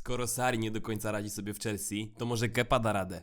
Skoro Sari nie do końca radzi sobie w Chelsea, to może Kepa da radę.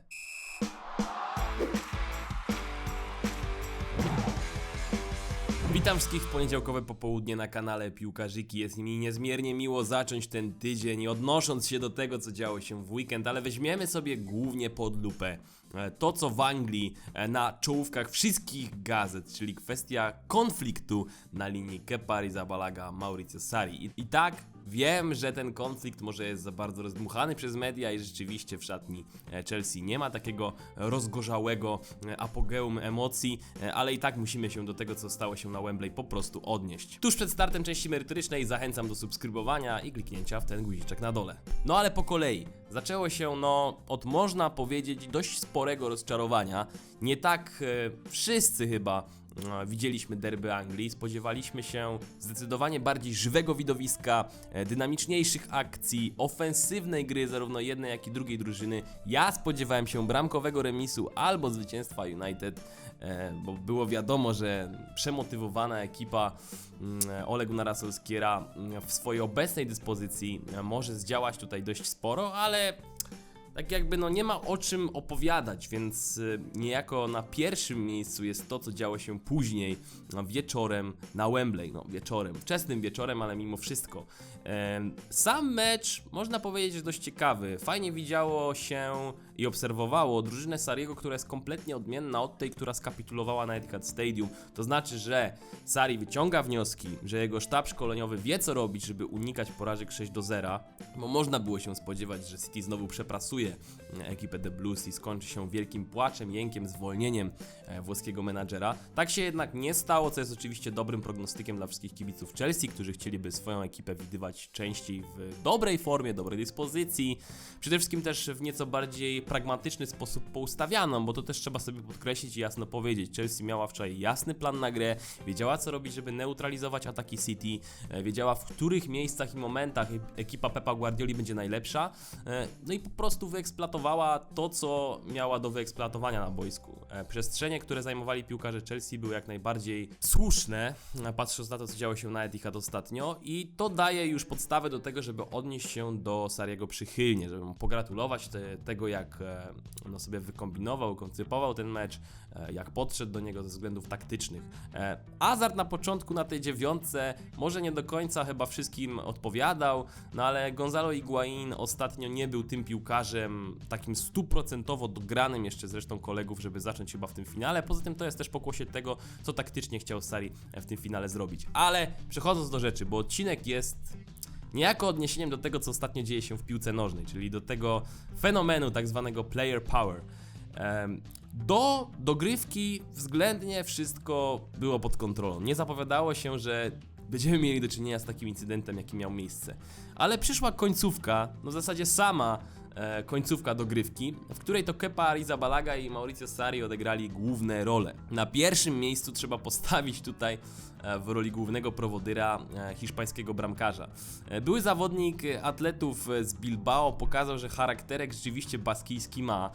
Witam wszystkich w poniedziałkowe popołudnie na kanale Piłkarzyki. Jest mi niezmiernie miło zacząć ten tydzień, odnosząc się do tego, co działo się w weekend, ale weźmiemy sobie głównie pod lupę e, to, co w Anglii e, na czołówkach wszystkich gazet, czyli kwestia konfliktu na linii Kepa Arrizabalaga Mauricio Sarri. I, I tak, Wiem, że ten konflikt może jest za bardzo rozdmuchany przez media i rzeczywiście w szatni e, Chelsea nie ma takiego rozgorzałego e, apogeum emocji, e, ale i tak musimy się do tego, co stało się na Wembley po prostu odnieść. Tuż przed startem części merytorycznej zachęcam do subskrybowania i kliknięcia w ten guziczek na dole. No ale po kolei. Zaczęło się, no, od można powiedzieć dość sporego rozczarowania. Nie tak e, wszyscy chyba widzieliśmy derby Anglii. Spodziewaliśmy się zdecydowanie bardziej żywego widowiska, e, dynamiczniejszych akcji, ofensywnej gry zarówno jednej, jak i drugiej drużyny. Ja spodziewałem się bramkowego remisu albo zwycięstwa United, e, bo było wiadomo, że przemotywowana ekipa mm, Ole Gunnara Solskiera mm, w swojej obecnej dyspozycji e, może zdziałać tutaj dość sporo, ale tak jakby no nie ma o czym opowiadać, więc y, niejako na pierwszym miejscu jest to, co działo się później, no, wieczorem na Wembley, no wieczorem, wczesnym wieczorem, ale mimo wszystko. Sam mecz, można powiedzieć, że dość ciekawy. Fajnie widziało się i obserwowało drużynę Sariego, która jest kompletnie odmienna od tej, która skapitulowała na Etihad Stadium. To znaczy, że Sari wyciąga wnioski, że jego sztab szkoleniowy wie co robić, żeby unikać porażek 6 do 0, bo można było się spodziewać, że City znowu przeprasuje ekipę The Blues i skończy się wielkim płaczem, jękiem, zwolnieniem e, włoskiego menadżera. Tak się jednak nie stało, co jest oczywiście dobrym prognostykiem dla wszystkich kibiców Chelsea, którzy chcieliby swoją ekipę widywać częściej w dobrej formie, dobrej dyspozycji, przede wszystkim też w nieco bardziej pragmatyczny sposób poustawianą, bo to też trzeba sobie podkreślić i jasno powiedzieć. Chelsea miała wczoraj jasny plan na grę, wiedziała co robić, żeby neutralizować ataki City, e, wiedziała w których miejscach i momentach e- ekipa Pepa Guardioli będzie najlepsza, e, no i po prostu wyeksploatowała to, co miała do wyeksploatowania na boisku. E, Przestrzenie, które zajmowali piłkarze Chelsea były jak najbardziej słuszne, e, patrząc na to, co działo się na Etihad ostatnio i to daje już podstawę do tego, żeby odnieść się do Sariego przychylnie, żeby mu pogratulować te, tego, jak e, no sobie wykombinował, koncypował ten mecz, jak podszedł do niego ze względów taktycznych. Azar na początku na tej dziewiątce może nie do końca chyba wszystkim odpowiadał, no ale Gonzalo Higuain ostatnio nie był tym piłkarzem takim stuprocentowo dogranym jeszcze zresztą kolegów, żeby zacząć chyba w tym finale. Poza tym to jest też pokłosie tego, co taktycznie chciał Sari w tym finale zrobić. Ale przechodząc do rzeczy, bo odcinek jest niejako odniesieniem do tego, co ostatnio dzieje się w piłce nożnej, czyli do tego fenomenu tak zwanego player power. Do dogrywki względnie wszystko było pod kontrolą. Nie zapowiadało się, że będziemy mieli do czynienia z takim incydentem, jaki miał miejsce. Ale przyszła końcówka, no w zasadzie sama e, końcówka dogrywki, w której to Kepa Arrizabalaga i Mauricio Sarri odegrali główne role. Na pierwszym miejscu trzeba postawić tutaj e, w roli głównego prowodyra e, hiszpańskiego bramkarza. Były zawodnik atletów z Bilbao pokazał, że charakterek rzeczywiście baskijski ma.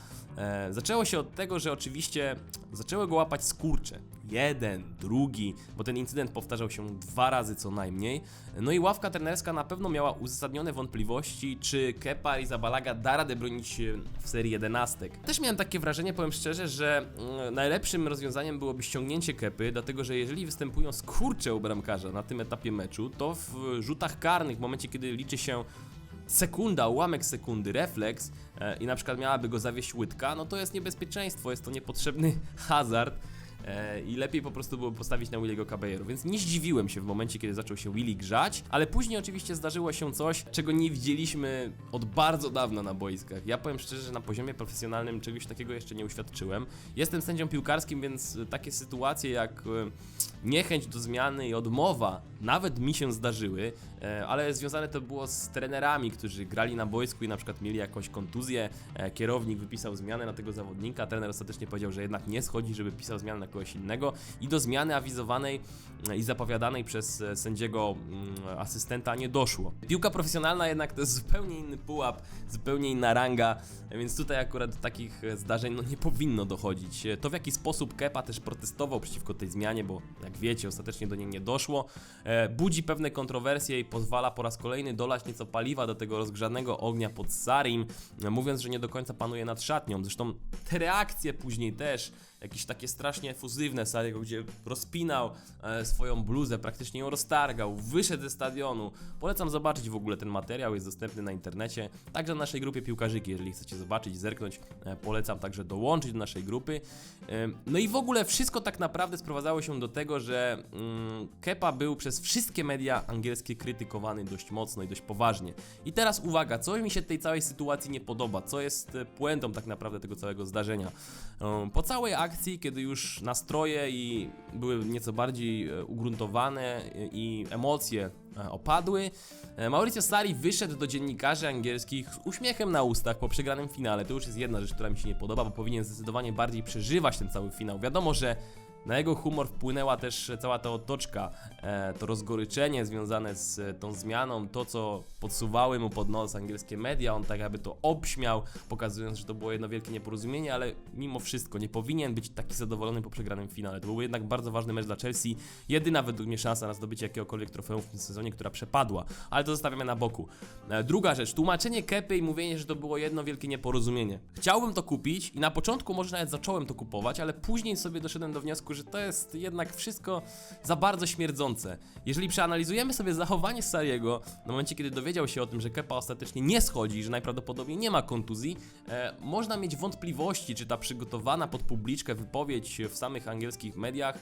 Zaczęło się od tego, że oczywiście zaczęły go łapać skurcze. Jeden, drugi, bo ten incydent powtarzał się dwa razy co najmniej. No i ławka trenerska na pewno miała uzasadnione wątpliwości, czy Kepa i Zabalaga da radę bronić w serii jedenastek. Też miałem takie wrażenie, powiem szczerze, że mm, najlepszym rozwiązaniem byłoby ściągnięcie Kepy, dlatego że jeżeli występują skurcze u bramkarza na tym etapie meczu, to w rzutach karnych, w momencie kiedy liczy się sekunda, ułamek sekundy, refleks e, i na przykład miałaby go zawieść łydka, no to jest niebezpieczeństwo, jest to niepotrzebny hazard. E, I lepiej po prostu było postawić na Williego Caballero, więc nie zdziwiłem się w momencie, kiedy zaczął się Willy grzać, ale później oczywiście zdarzyło się coś, czego nie widzieliśmy od bardzo dawna na boiskach. Ja powiem szczerze, że na poziomie profesjonalnym czegoś takiego jeszcze nie uświadczyłem. Jestem sędzią piłkarskim, więc takie sytuacje jak e, niechęć do zmiany i odmowa nawet mi się zdarzyły, e, ale związane to było z trenerami, którzy grali na boisku i na przykład mieli jakąś kontuzję, kierownik wypisał zmianę na tego zawodnika, trener ostatecznie powiedział, że jednak nie schodzi, żeby pisał zmianę na kogoś innego i do zmiany awizowanej e, i zapowiadanej przez e, sędziego mm, asystenta nie doszło. Piłka profesjonalna jednak to jest zupełnie inny pułap, zupełnie inna ranga, więc tutaj akurat do takich e, zdarzeń no, nie powinno dochodzić. To w jaki sposób Kepa też protestował przeciwko tej zmianie, bo jak wiecie, ostatecznie do niej nie doszło, budzi pewne kontrowersje i pozwala po raz kolejny dolać nieco paliwa do tego rozgrzanego ognia pod Sarim, mówiąc, że nie do końca panuje nad szatnią. Zresztą te reakcje później też, jakieś takie strasznie efuzywne Sariego, gdzie rozpinał e, swoją bluzę, praktycznie ją roztargał, wyszedł ze stadionu. Polecam zobaczyć w ogóle ten materiał, jest dostępny na internecie, także na naszej grupie Piłkarzyki, jeżeli chcecie zobaczyć, zerknąć, e, polecam także dołączyć do naszej grupy. No i w ogóle wszystko tak naprawdę sprowadzało się do tego, że mm, Kepa był przez wszystkie media angielskie krytykowany dość mocno i dość poważnie. I teraz uwaga, co mi się tej całej sytuacji nie podoba, co jest e, puentą tak naprawdę tego całego zdarzenia. Po całej akcji, kiedy już nastroje i były nieco bardziej e, ugruntowane e, i emocje e, opadły, Mauricio Sarri wyszedł do dziennikarzy angielskich z uśmiechem na ustach po przegranym finale. To już jest jedna rzecz, która mi się nie podoba, bo powinien zdecydowanie bardziej przeżywać ten cały finał. Wiadomo, że na jego humor wpłynęła też cała ta otoczka, e, to rozgoryczenie związane z e, tą zmianą, to co podsuwały mu pod nos angielskie media, on tak jakby to obśmiał, pokazując, że to było jedno wielkie nieporozumienie, ale mimo wszystko nie powinien być taki zadowolony po przegranym finale. To był jednak bardzo ważny mecz dla Chelsea, jedyna według mnie szansa na zdobycie jakiegokolwiek trofeum w tym sezonie, która przepadła, ale to zostawiamy na boku. E, druga rzecz, tłumaczenie Kepy i mówienie, że to było jedno wielkie nieporozumienie. Chciałbym to kupić i na początku może nawet zacząłem to kupować, ale później sobie doszedłem do wniosku, że to jest jednak wszystko za bardzo śmierdzące. Jeżeli przeanalizujemy sobie zachowanie Sariego, w momencie kiedy dowiedział się o tym, że Kepa ostatecznie nie schodzi że najprawdopodobniej nie ma kontuzji, e, można mieć wątpliwości, czy ta przygotowana pod publiczkę wypowiedź w samych angielskich mediach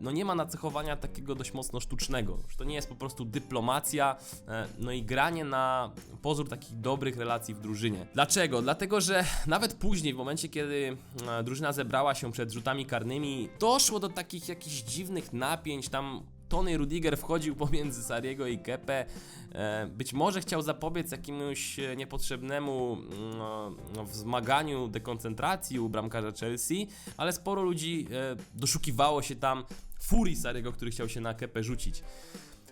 no nie ma nacechowania takiego dość mocno sztucznego. To nie jest po prostu dyplomacja, e, no i granie na pozór takich dobrych relacji w drużynie. Dlaczego? Dlatego, że nawet później, w momencie kiedy e, drużyna zebrała się przed rzutami karnymi, doszło do takich jakichś dziwnych napięć, tam Tony Rudiger wchodził pomiędzy Sariego i Kepę. E, Być może chciał zapobiec jakiemuś e, niepotrzebnemu no, no, wzmaganiu dekoncentracji u bramkarza Chelsea, ale sporo ludzi e, doszukiwało się tam furii Sariego, który chciał się na Kepę rzucić.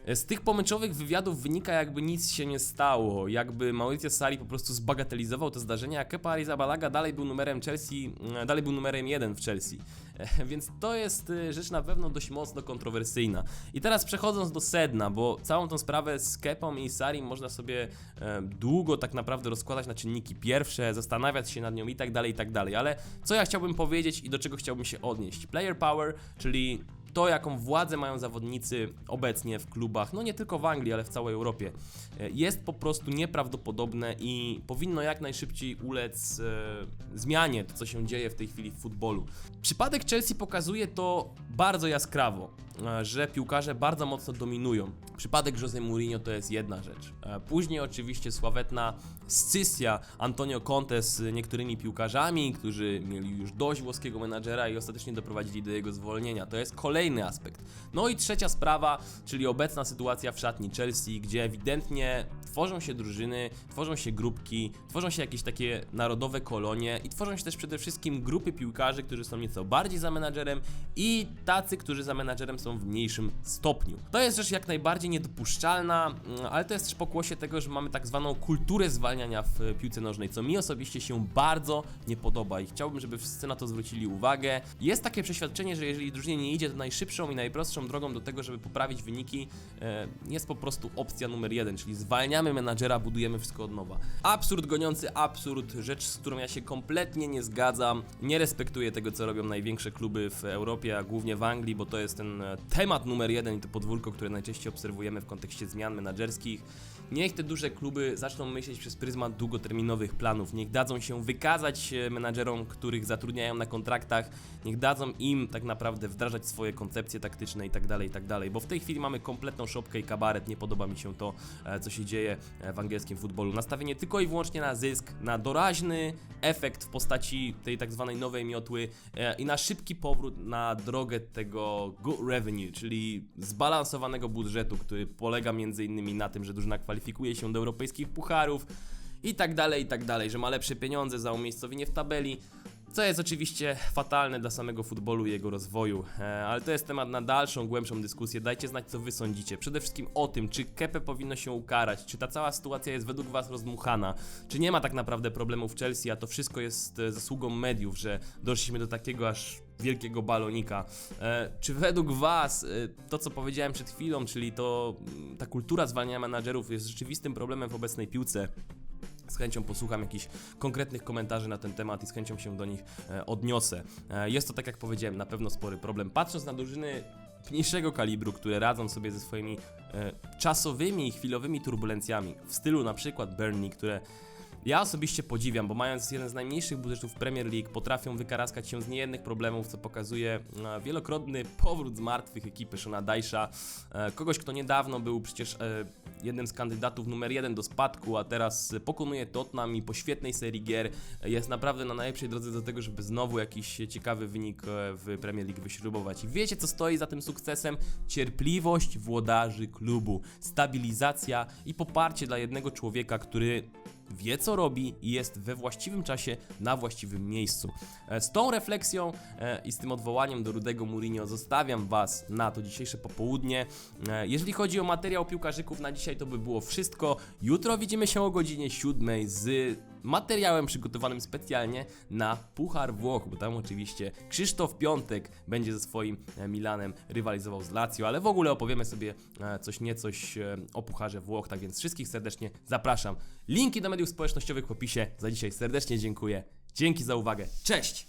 E, Z tych pomyczowych wywiadów wynika jakby nic się nie stało, jakby Mauricio Sarri po prostu zbagatelizował to zdarzenie, a Kepa Arrizabalaga dalej był numerem Chelsea, mm, dalej był numerem jeden w Chelsea. E, Więc to jest e, rzecz na pewno dość mocno kontrowersyjna. I teraz przechodząc do sedna, bo całą tą sprawę z Kepą i Sarim można sobie e, długo tak naprawdę rozkładać na czynniki pierwsze, zastanawiać się nad nią i tak dalej, i tak dalej. Ale co ja chciałbym powiedzieć i do czego chciałbym się odnieść? Player power, czyli to, jaką władzę mają zawodnicy obecnie w klubach, no nie tylko w Anglii, ale w całej Europie, e, jest po prostu nieprawdopodobne i powinno jak najszybciej ulec e, zmianie to, co się dzieje w tej chwili w futbolu. Przypadek Chelsea pokazuje to bardzo jaskrawo, e, że piłkarze bardzo mocno dominują. Przypadek Jose Mourinho to jest jedna rzecz. E, Później oczywiście sławetna scysja Antonio Conte z niektórymi piłkarzami, którzy mieli już dość włoskiego menadżera i ostatecznie doprowadzili do jego zwolnienia. To jest kolejny aspekt. No i trzecia sprawa, czyli obecna sytuacja w szatni Chelsea, gdzie ewidentnie tworzą się drużyny, tworzą się grupki, tworzą się jakieś takie narodowe kolonie i tworzą się też przede wszystkim grupy piłkarzy, którzy są nieco bardziej za menadżerem i tacy, którzy za menadżerem są w mniejszym stopniu. To jest rzecz jak najbardziej niedopuszczalna, mm, ale to jest też pokłosie tego, że mamy tak zwaną kulturę zwalniania w piłce nożnej, co mi osobiście się bardzo nie podoba i chciałbym, żeby wszyscy na to zwrócili uwagę. Jest takie przeświadczenie, że jeżeli drużynie nie idzie, to najszybszą i najprostszą drogą do tego, żeby poprawić wyniki, e, jest po prostu opcja numer jeden, czyli zwalniamy menadżera, budujemy wszystko od nowa. Absurd goniący absurd, rzecz, z którą ja się kompletnie nie zgadzam. Nie respektuję tego, co robią największe kluby w Europie, a głównie w Anglii, bo to jest ten e, temat numer jeden i to podwórko, które najczęściej obserwujemy w kontekście zmian menadżerskich. Niech te duże kluby zaczną myśleć przez pryzmat długoterminowych planów. Niech dadzą się wykazać e, menadżerom, których zatrudniają na kontraktach. Niech dadzą im tak naprawdę wdrażać swoje koncepcje taktyczne i tak dalej, i tak. Bo w tej chwili mamy kompletną szopkę i kabaret. Nie podoba mi się to, e, co się dzieje e, w angielskim futbolu. Nastawienie tylko i wyłącznie na zysk, na doraźny efekt w postaci tej tak zwanej nowej miotły i na szybki powrót na drogę tego good revenue, czyli zbalansowanego budżetu, który polega między innymi na tym, że drużyna kwalifikuje się do europejskich pucharów i tak dalej, i tak dalej, że ma lepsze pieniądze za umiejscowienie w tabeli. Co jest oczywiście fatalne dla samego futbolu i jego rozwoju, e, ale to jest temat na dalszą, głębszą dyskusję. Dajcie znać, co wy sądzicie. Przede wszystkim o tym, czy Kepę powinno się ukarać, czy ta cała sytuacja jest według was rozdmuchana, czy nie ma tak naprawdę problemów w Chelsea, a to wszystko jest e, zasługą mediów, że doszliśmy do takiego aż wielkiego balonika. E, czy według Was e, to, co powiedziałem przed chwilą, czyli to mm, ta kultura zwalniania menadżerów jest rzeczywistym problemem w obecnej piłce? Z chęcią posłucham jakichś konkretnych komentarzy na ten temat i z chęcią się do nich e, odniosę. Jest to, tak jak powiedziałem, na pewno spory problem. Patrząc na drużyny mniejszego kalibru, które radzą sobie ze swoimi czasowymi i chwilowymi turbulencjami, w stylu na przykład Burnley, które ja osobiście podziwiam, bo mając jeden z najmniejszych budżetów Premier League, potrafią wykaraskać się z niejednych problemów, co pokazuje e, wielokrotny powrót z martwych ekipy Shona Dajsza, e, kogoś, kto niedawno był przecież e, jednym z kandydatów numer jeden do spadku, a teraz pokonuje Tottenham i po świetnej serii gier jest naprawdę na najlepszej drodze do tego, żeby znowu jakiś ciekawy wynik w Premier League wyśrubować. I wiecie, co stoi za tym sukcesem? Cierpliwość włodarzy klubu, stabilizacja i poparcie dla jednego człowieka, który wie co robi i jest we właściwym czasie na właściwym miejscu. E, Z tą refleksją e, i z tym odwołaniem do Rudego Mourinho zostawiam Was na to dzisiejsze popołudnie. E, Jeżeli chodzi o materiał piłkarzyków na dzisiaj, to by było wszystko. Jutro widzimy się o godzinie 7 z materiałem przygotowanym specjalnie na Puchar Włoch, bo tam oczywiście Krzysztof Piątek będzie ze swoim e, Milanem rywalizował z Lazio, ale w ogóle opowiemy sobie e, coś niecoś e, o Pucharze Włoch, tak więc wszystkich serdecznie zapraszam. Linki do mediów społecznościowych w opisie. Za dzisiaj serdecznie dziękuję. Dzięki za uwagę. Cześć!